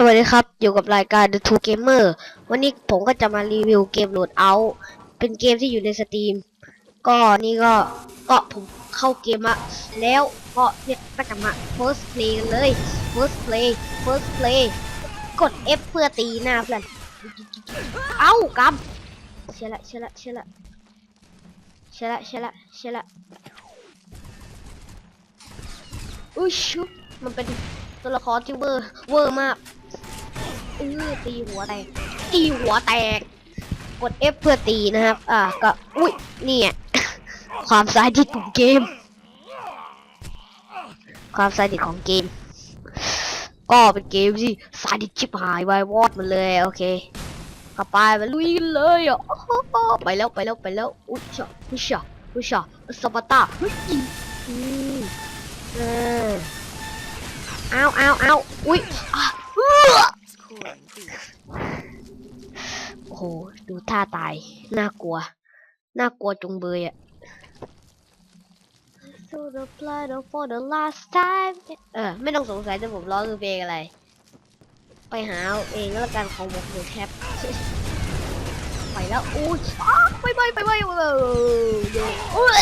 สวัสดีครับ อยู่กับรายการ The Two Gamer วันนี้ผมก็จะมารีวิวเกมโหลดเอา เป็นเกมที่อยู่ในสตรีม ก็นี่ก็ก็ผมเข้าเกมมาแล้วก็เนี่ยก็จะมา first play กันเลย first play first play กด F เพื่อตีหน้าเพื่อน เอ้ากำเชื่อละเชื่อละเชื่อละเชื่อละเชื่อละเชื่อละอุ้ยชุบมันเป็นตัวละครที่เวอร์เวอร์มาก ออตีหัวแตก ตีหัวแตก กด F เพื่อตีนะครับ อ่า ก็ อุ้ยนี่ไงความสายดิดของเกม ความสายดิดของเกม ก็เป็นเกมที่สายดิดชิบหายวายวอดมันเลย โอเคกลับไปไปลุยกันเลยอะไปแล้วไปแล้วไปแล้ว อุ้ยชะอุ้ยชะอุ้ยชะสปาร์ตาเฮ้ยอืมเออเอาเอาเอาอุ้ย โอ้โห ดูท่าตาย น่ากลัว น่ากลัวจงเบยอะ So the blood for the last time เออ ไม่ต้องสงสัยแต่ผมร้องคือเพลงอะไร ไปหาเองแล้วกันของผมอยู่แคปไปแล้วอู้ยอ้าไปไปไปไปเอออุ๊ย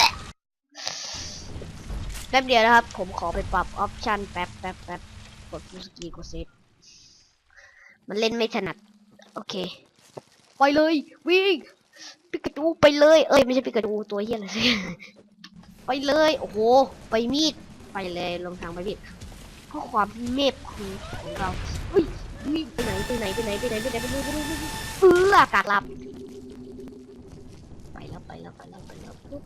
แป๊บเดียวนะครับ ผมขอไปปรับออปชันแป๊บแป๊บแป๊บกดฟูสกีกดเซฟ มันเล่นไม่ถนัด โอเค ไปเลย วิ่งปิกาจูไปเลย เอ้ยไม่ใช่ปิกาจูตัวเฮียอะไรสิไปเลย โอ้โห ไปมีด ไปเลยลงทางไปมีดเพราะความเมพของของเราเฮ้ยวิ่งไปไหนไปไหนไปไหนไปไหนไปไหนไปไหนไปไหนไปไหนเอออากาศลับ ไปแล้วไปแล้วไปแล้วไปแล้วปุ๊บ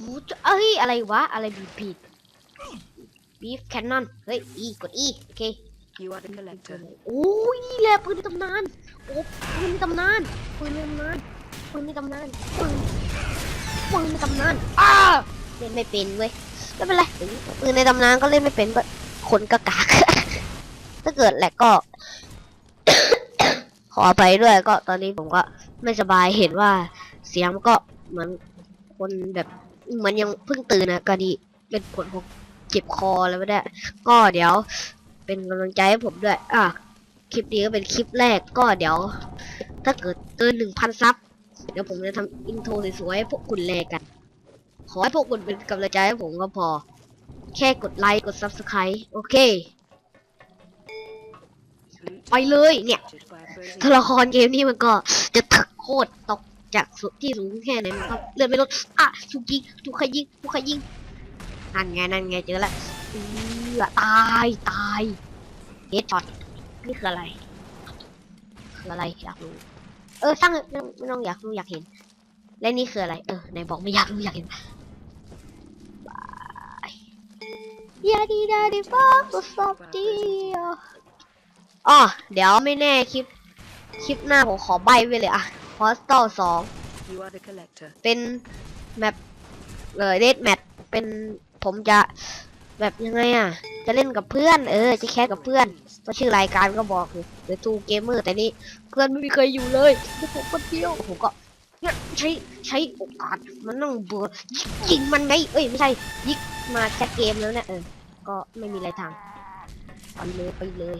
วู้จะเอ้ยอะไรวะ อะไรบีผิดบีฟแคนนอน เฮ้ย อี กดอี โอเค You are the collector. โอ้ยนี่แหละปืนในตำนานโอ้ปืนในตำนานปืนในตำนานปืนในตำนานปืนปืนในตำนานอ้าเล่นไม่เป็นเว้ยไม่เป็นไรปืนในตำนานก็เล่นไม่เป็นก็คนกากากถ้าเกิดแหละก็ ขอไปด้วยก็ตอนนี้ผมก็ไม่สบายเห็นว่าเสียงก็เหมือนคนแบบเหมือนยังเพิ่งตื่นนะก็ดีเป็นผลของเจ็บคอแล้วไม่ได้ ก็เดี๋ยว เป็นกำลังใจให้ผมด้วย อะ คลิปนี้ก็เป็นคลิปแรกก็เดี๋ยว ถ้าเกิดเกินหนึ่งพันซับ เดี๋ยวผมจะทำอินโทรสวยๆให้พวกคุณแลกัน ขอให้พวกคุณเป็นกำลังใจให้ผมก็พอ แค่กดไลค์กด subscribe โอเค ไปเลยเนี่ยตัวละครเกมนี้มันก็จะถึกโคตรตกจากสุดที่สูงแค่ไหนมันก็เลื่อนไม่ลดอะถูกยิงถูกใครยิงถูกใครยิงนั่นไงนั่นไงเจอแล้ว ออตายตายเฮดช็อตนี่คืออะไรคืออะไรอยากรู้ เออช่างไม่ต้องไม่ต้องอยากรู้อยากเห็น และนี่คืออะไร เออไหนบอกไม่อยากรู้อยากเห็นบายยาดีดาดีฟ้าก็สอบดีอ๋อเดี๋ยวไม่แน่คลิป คลิปหน้าผมขอใบไว้เลยอะ Hostel สอง You are the collector. เป็นแมปเออเดทแมปเป็นผมจะ แบบยังไงอะ จะเล่นกับเพื่อน เออ จะแค่กับเพื่อนก็ชื่อรายการก็บอกอยู่เดทูเกมเมอร์แต่นี่เพื่อนไม่มีใครอยู่เลยมีผมคนเดียวผมก็ใช้ใช้โอกาสมันต้องเบื่อยิงมันไงเอ้ยไม่ใช่ยิงมาแค่เกมแล้วเนี่ยเออ ก็ไม่มีอะไรทางไปเลยไปเลย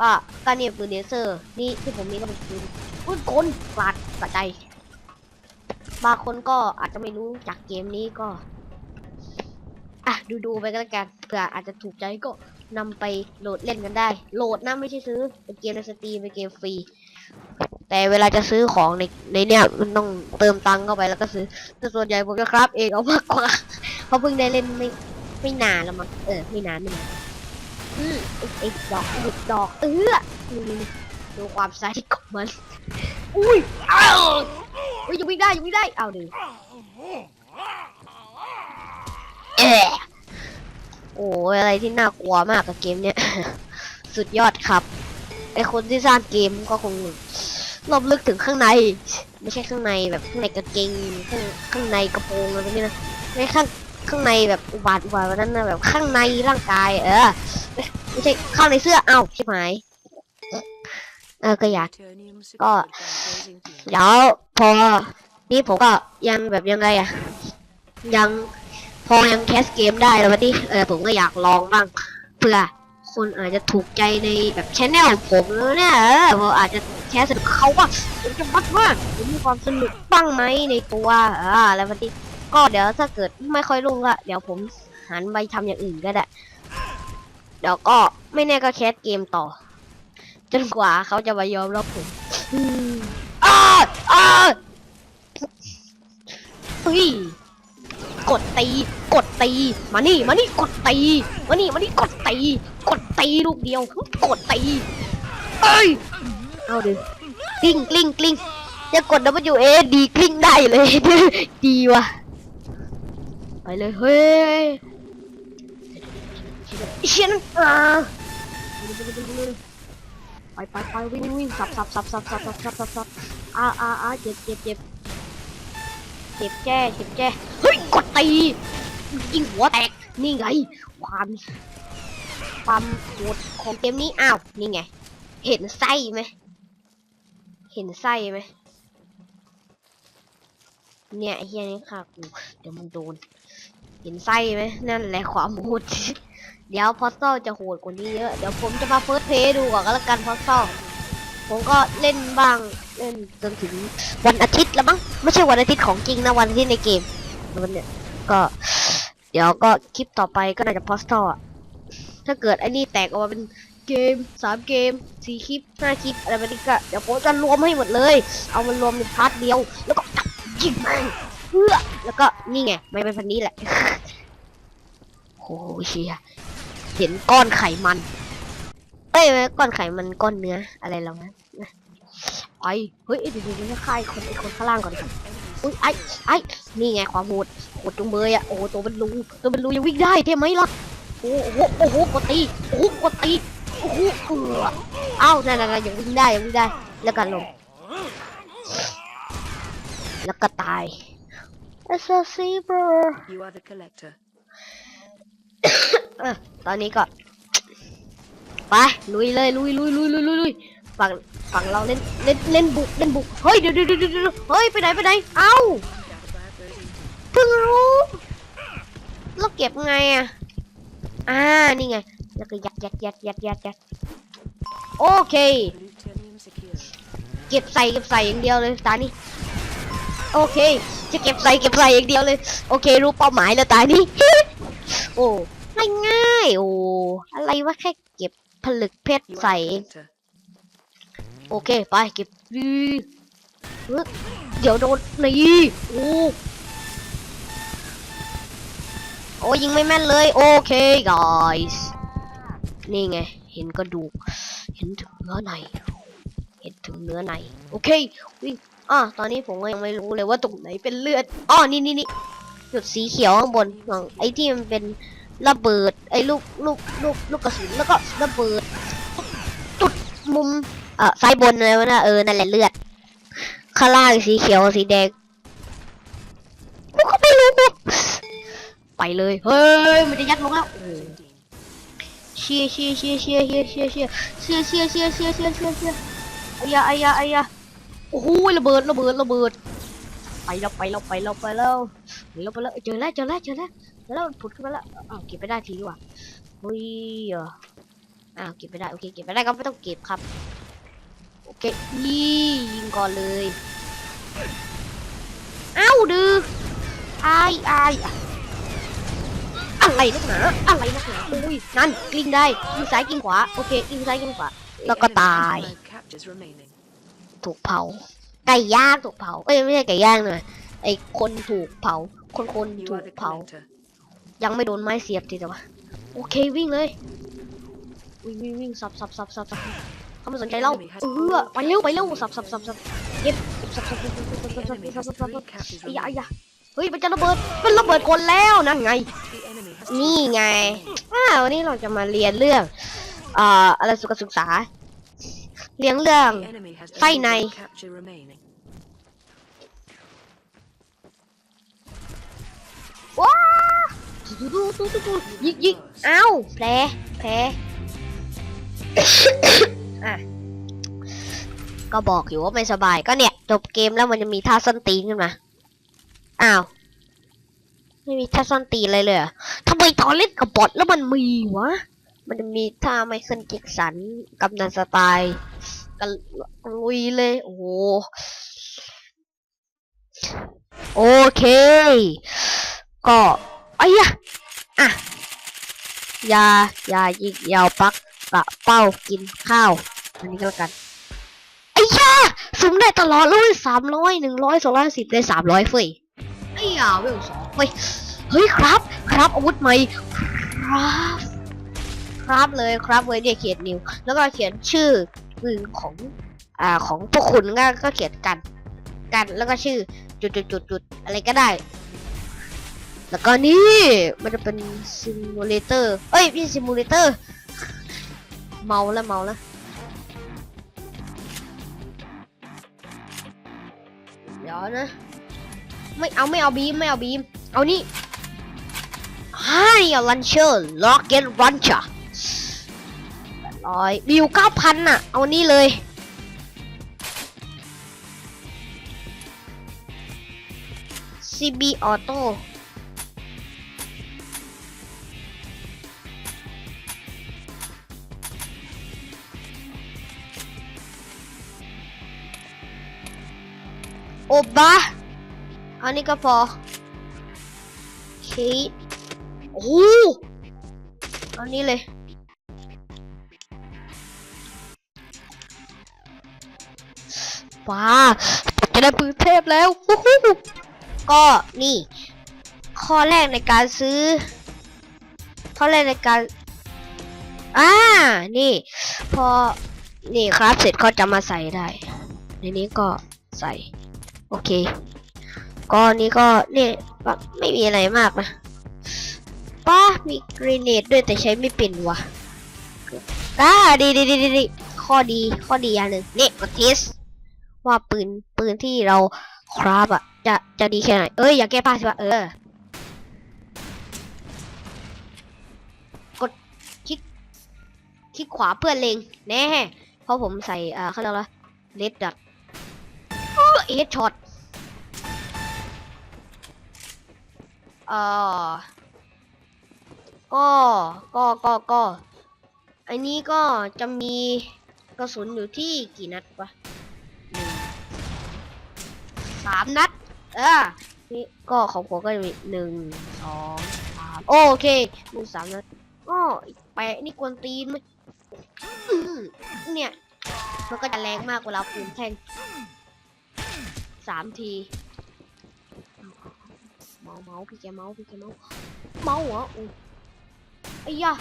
ก็ก็เนี่ยปืนเลเซอร์ นี่ที่ผมมีก็เป็นปืนปืนกลกลาดกระจายบางคนก็อาจจะไม่รู้จากเกมนี้ก็ อะดูดูๆไปก็แล้วกันเผื่ออาจจะถูกใจก็นำไปโหลดเล่นกันได้ โหลดนะไม่ใช่ซื้อเป็นเกมในสตรีมเป็นเกมฟรีแต่เวลาจะซื้อของในในเนี้ยมันต้องเติมตังค์เข้าไปแล้วก็ซื้อแต่ส่วนใหญ่ผมจะครับเองเอามากกว่าเพราะเพิ่งได้เล่นไม่ไม่นานแล้วมั้งเออไม่นานไม่นานอืมไอ้ดอกหยุดดอกเออดูความไซส์ของมันอุ้ยอ้าวเฮ้ยยังไม่ได้ยังไม่ได้เอาดิเอะ โอ้ยอะไรที่น่ากลัวมากกับเกมเนี้ย สุดยอดครับ ไอคนที่สร้างเกมก็คงลบลึกถึงข้างใน ไม่ใช่ข้างในแบบข้างในกางเกงข้างข้างในกระโปรงอะไรพวกนี้นะไม่ข้างข้างในแบบอุบาทอุบาทวันนั้นนะแบบข้างในร่างกาย เออไม่ใช่ข้างในเสื้อเอ้าใชิบหายเออก็อยาก Eternium secured Oh. by opposing team. เดี๋ยวพอนี่ผมก็ยังแบบยังไงอะยัง พอยังแคสเกมได้แล้ววันนี้เออผมก็อยากลองบ้างเพื่อคนอาจจะถูกใจในแบบชแนลผมเนี่ยเออผมอาจจะแชร์สนุกเขาว่าผมจะบัดว่าผมมีความสนุกบ้างไหมในตัวอ่าแล้ววันนี้ก็เดี๋ยวถ้าเกิดไม่ค่อยรุ่งก็เดี๋ยวผมหันไปทำอย่างอื่นก็ได้เดี๋ยวก็ไม่แน่ก็แคสเกมต่อ จนกว่าเขาจะมายอมรับผมอืมอ้าอ้าเฮ้ย กดตี กดตี มานี่ มานี่กดตี มานี่ มานี่กดตี กดตีลูกเดียว กดตี เอ้ย เอาดิกลิ้งกลิ้งกลิ้งจะกด W A ดีกลิ้งได้เลย ดีว่ะ ไปเลย เฮ้ยเชียนอ่าไปไปไปวิ่งวิ่งสับสับสับสับสับสับสับสับสับอ่าอ่าอ่าเจ็บเจ็บเจ็บ เจ็บแจ้เจ็บแจ้เฮ้ยกดตียิงหัวแตกนี่ไง ความความโหดของเกมนี้อ้าวนี่ไง เห็นไส้ไหมเห็นไส้ไหมเนี่ยไอเฮียนี่ค่ะกูเดี๋ยวมันโดน เห็นไส้ไหมนั่นแหละความโหดเดี๋ยวพอสโซจะโหดกว่านี้เยอะ เดี๋ยวผมจะมาเฟิร์สเพย์ดูก่อนก็แล้วกันพอสโซผมก็เล่นบ้าง เล่นจนถึงวันอาทิตย์แล้วมั้งไม่ใช่วันอาทิตย์ของจริงนะวันอาทิตย์ในเกมวันเนี่ยก็ เดี๋ยวก็คลิปต่อไปก็น่าจะพอสโซอถ้าเกิดไอ้นี่แตกออกมาเป็นเกมสามเกมสี่คลิปห้าคลิปอะไรแบบนี้ก็เดี๋ยวผมจะรวมให้หมดเลย เอามันรวมเป็นพาร์ทเดียว แล้วก็จับยิงแม่งเพื่อแล้วก็นี่ไงไม่เป็นพันนี้แหละโอ้โหเชียเห็นก้อนไขมันเอ้ยไม่ก้อนไขมันก้อนเนื้ออะไรแล้วนะ ไปเฮ้ยเดี๋ยวเดี๋ยวเดี๋ยวฆ่าไอ้คนไอ้คนข้างล่างก่อนดิอุ้ยไอ้ไอ้นี่ไงความโหดโหดจุงเบยอะโอ้โหตัวเป็นรูตัวเป็นรูยังวิ่งได้เท่ไหมล่ะโอ้โหโอ้โหกดตีโอ้โหกดตีโอ้โหเออเอ้านั่นนั่นยังวิ่งได้ยังวิ่งได้ แล้วกันลงแล้วก็ตาย It's a zebra You are the collector. เออตอนนี้ก็ ไปลุยเลยลุยลุยลุยลุยลุยลุยฝั่ง ฝั่งเราเล่นเล่นเล่นบุกเล่นบุกเฮ้ยเดี๋ยวเดี๋ยวเดี๋ยวเดี๋ยวเฮ้ยไปไหนไปไหนเอ้าเพิ่งรู้เราเก็บไงอะอ่านี่ไงแล้วก็ยัดยัดยัดยัดยัดยัดโอเค เก็บใส่เก็บใส่อย่างเดียวเลยตานี่โอเค จะเก็บใส่เก็บใส่อย่างเดียวเลย โอเค รู้เป้าหมายแล้วตานี่โอ้ง่ายง่ายโอ้อะไรวะแค่เก็บผลึกเพชรใส่ โอเค ไปเก็บดีเดี๋ยวโดนนี่โอ้โอ้ยิงไม่แม่นเลย โอเค guys นี่ไง เห็นกระดูก เห็นถึงเนื้อใน เห็นถึงเนื้อใน โอเควิ่งอะตอนนี้ผมก็ยังไม่รู้เลยว่าตรงไหนเป็นเลือดอ๋อนี่นี่นี่จุดสีเขียวข้างบนของไอ้ที่มันเป็นระเบิด ไอ้ลูกลูกลูกลูกกระสุนแล้วก็ระเบิดจุดมุม เออซ้ายบนเลยวะนะเออนั่นแหละเลือด ข้างล่างสีเขียวสีแดงกูก็ไม่รู้ไปเลยเฮ้ยมันจะยัดลงแล้วเชียเชียเชียเชียเชียเชียเชียเชียเชียเชียเชียเชียเชียเชียไอ้ยาไอ้ยาไอ้ยาโอ้โหระเบิดระเบิดระเบิดไปแล้วไปแล้วไปแล้วไปแล้วไปแล้วไปแล้วเจอแล้วเจอแล้วเจอแล้วแล้วผุดขึ้นมาแล้วอ้าวเก็บไปได้ทีดีกว่าเฮ้ยอออ้าวเก็บไปได้โอเคเก็บไปได้ก็ไม่ต้องเก็บครับ โอเคยี่ยิงก่อนเลยเอ้าดื้ออายอายอะอะไรนักหนาอะไรนักหนาอุ้ยนั่นกลิ้งได้กลิ้งซ้ายกลิ้งขวาโอเคกิงซ้ายกลิ้งขวาแล้วก็ตายถูกเผาไก่ย่างถูกเผาเอ้ยไม่ใช่ไก่ย่างนะไอคนถูกเผา คนคนถูกเผา ยังไม่โดนไม้เสียบทีแต่ว่าโอเควิ่งเลยวิ่งวิ่งวิ่งสับสับสับสับสับ เขาไม่สนใจเราเออไปเร็วไปเร็วสับสับสับสับเก็บเก็บสับสับสับสับสับ The สับ enemy สับ has สับสับ three captures ไอ้ยาไอ้ remaining. ยาเฮ้ยมันจะระเบิดมันระเบิดคนแล้วนั่นไง The enemy has นี่ two ไง captures remaining. อ้าววันนี้เราจะมาเรียนเรื่องเอ่ออะไรสุขศึกษา เรียนเรื่อง The enemy has ไส้ only ใน one capture remaining. ว้าดูดูดูดูดูยิงยิงเอ้าแผลแผล อะก็บอกอยู่ว่าไม่สบายก็เนี่ย จบเกมแล้วมันจะมีท่าส้นตีนขึ้นมาอ้าวไม่มีท่าส้นตีนเลยเหรอทำไมตอนเล่นกับบอทแล้วมันมีวะมันจะมีท่าไมเคิลแจ็คสันกำนันสไตล์กันลุยเลย โอ้โหโอเค ก็ไอ้ยะอะยายายิงยาวปัก กระเป้ากินข้าว อันนี้ก็แล้วกันไอ้ยาสุ่มได้ตลอดเลยสามร้อยหนึ่งร้อยสองร้อยสิบได้สามร้อยเฟ้ยไอ้ยาเวลสองเฟ้ยเฮ้ยครับ ครับอาวุธใหม่ครับครับเลยครับเว้ยเนี่ยเขียนนิว แล้วก็เขียนชื่อปืนของอ่าของพวกคุณก็ก็เขียนกัน กันแล้วก็ชื่อจุดจุดจุดจุดอะไรก็ได้ แล้วก็นี่มันจะเป็นซิมูเลเตอร์เอ้ยไม่ใช่ซิมูเลเตอร์ เมาแล้วเมาแล้วเดี๋ยวนะ ไม่เอาไม่เอาบีมไม่เอาบีม เอานี่ฮ่านี่เอาลันเชอร์ล็อกเก็ตรันเชอร์แปดร้อยมีอยู่เก้าพันน่ะ เอานี่เลย CB Auto โต อบะอันนี้ก็พอโอเคโอ้โหอันนี้เลย ว้าจะได้ปืนเทพแล้วก็นี่ ข้อแรกในการซื้อ ข้อแรกในการ อ่า นี่ พอ นี่ครับ เสร็จก็จะมาใส่ได้ ในนี้ก็ใส่ โอเคก็นี่ก็เนี่ยไม่มีอะไรมากนะป้ามีกรีเนตด้วยแต่ใช้ไม่เป็นวะอ่าดีดีดีดีดีข้อดีข้อดีอย่างหนึ่งเนี่ยกดเทสว่าปืนปืนที่เราคราฟอะจะจะดีแค่ไหน เอ้ยอย่าแก้ผ้าใช่ะเออ กดคลิกคลิกขวาเพื่อเล็งแน่เพราะผมใส่อ่าเขาเรียกว่าเลดดัด เอชช็อตเอ่อก็ ก็ ก็ ก็ อันนี้ก็จะมีกระสุนอยู่ที่กี่นัดวะสามนัด เออนี่ก็ของผมก็จะมีหนึ่งสองสามโอเคมีสามนัดอ้อแปะนี่กวนตีนไหมเนี่ย มันก็จะแรงมากเวลาปืนแทง สามที เมาเมาพี่แกเมาพี่แกเมาเมาเหรออุ้ยไอ้ยะ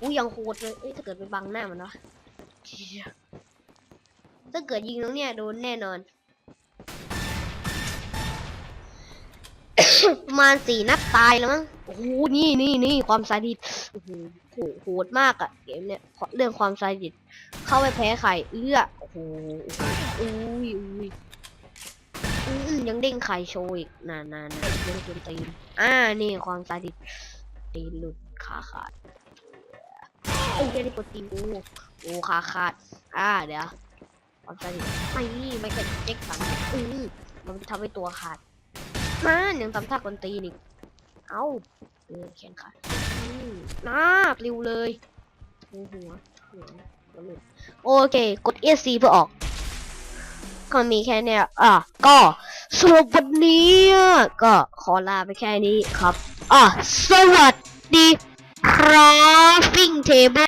อุ้ยยังโหดเลยเอ้ยถ้าเกิดไปบังหน้ามันวะเชี่ยถ้าเกิดยิงตรงเนี้ยโดนแน่นอน ประมาณสี่นัดตายแล้วมั้ง โอ้โห นี่นี่นี่ความซาดิสโอ้โหโหโหดมากอะเกมเนี้ยเรื่องความซาดิสเข้าไปแพ้ใครเลือดโอ้โหอุ้ยอุ้ยอืมยังเด้งไข่โชว์อีกนานๆนะเล่นจนตีนอ่านี่ความซาดิสตีนหลุดขาขาดไอ้เจ้านี่กดตีนกูโอ้ขาขาดอ่าเดี๋ยวความซาดิสไม่ไม่เกิดเจ๊กสันอืมมันทำให้ตัวขาดมันยังทำท่ากดตีนอีกเอ้าเออแขนขาดอืมน่าปลิวเลยหัวหัว โอเค กด ESC เพื่อออก ก็มีแค่เนี้ยอะ ก็สำหรับวันนี้ก็ขอลาไปแค่นี้ครับ อะ สวัสดีครับฟิงเทเบิ